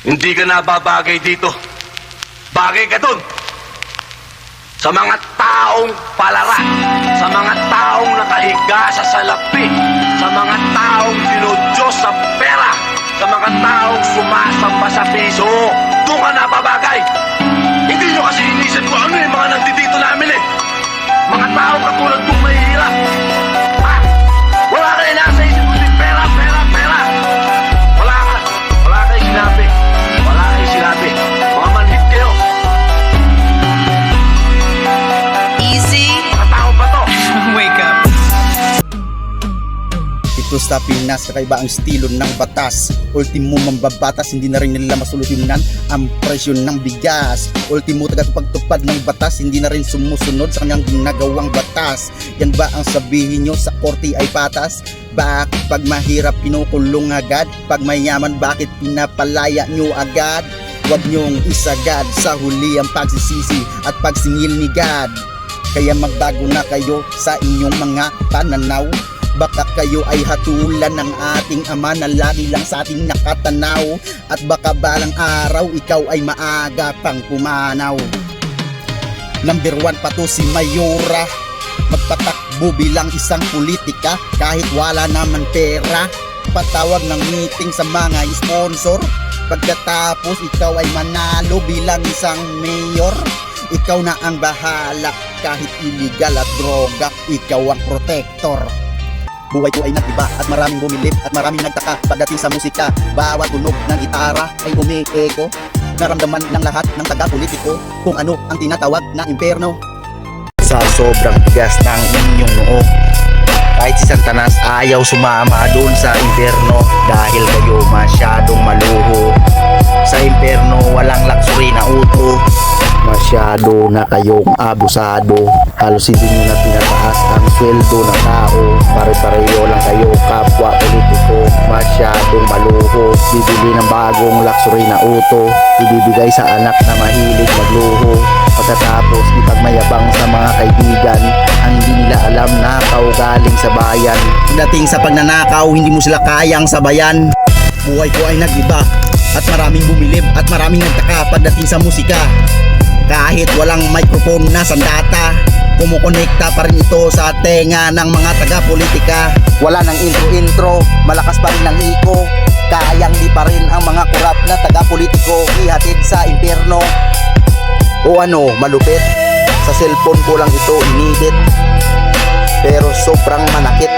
Hindi ka nababagay dito. Bagay ka dun. Sa mga taong palara, sa mga taong nakahiga sa salapi, sa mga taong Ito sa Pinas, ang estilo ng batas. Ultimo mambabatas, hindi na rin nila masolusyonan ang presyon ng bigas. Ultimo tagatupagtupad ng batas, hindi na rin sumusunod sa kanyang ginagawang batas. Yan ba ang sabihin nyo sa korte ay patas? Bakit pag mahirap kinukulong agad? Pag mayaman bakit pinapalaya nyo agad? Huwag nyong isagad sa huli ang pagsisisi at pagsingil ni God. Kaya magbago na kayo sa inyong mga pananaw Baka kayo ay hatulan ng ating ama na lagi lang sa ating nakatanaw. At baka balang araw ikaw ay maaga pang pumanaw. Number one pa to si Mayora. Magpatakbo bilang isang politika kahit wala naman pera. Patawag ng meeting sa mga sponsor. Pagkatapos ikaw ay manalo bilang isang mayor. Ikaw na ang bahala kahit illegal at droga. Ikaw ang protector Buhay ko ay nag-iba at maraming bumilip at maraming nagtaka pagdating sa musika. Bawat tunog ng gitara ay umi-echo. Naramdaman ng lahat ng taga-politiko kung ano ang tinatawag na imperno. Sa sobrang tigas ng inyong noo, kahit si Santanas ayaw sumama doon sa imperno dahil kayo masyadong maluho. Na kayong abusado. Halos hindi nyo na pinataas ang sweldo ng tao. Pare-pareho lang kayo kapwa politiko. Masyadong maluho. Bibili ng bagong luxury na uto Ibibigay sa anak na mahilig magluho. Pagkatapos ipagmayabang sa mga kaibigan. Ang hindi nila alam nakaw galing sa bayan. Dating sa pagnanakaw hindi mo sila kayang sabayan. Buhay ko ay nag-iba at maraming bumilib at maraming nagtaka pagdating sa musika kahit walang microphone na sandata kumukonekta pa rin ito sa tenga ng mga taga-politika. Wala nang intro-intro malakas pa rin ang iko. Kayang di pa rin ang mga kurap na taga-politiko ihatid sa impyerno. O ano malupit? Sa cellphone ko lang ito inidit pero sobrang manakit.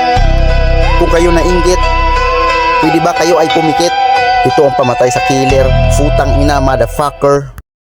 Kung kayo nainggit pwede ba kayo ay pumikit? Ito ang pamatay sa killer. Futang ina motherfucker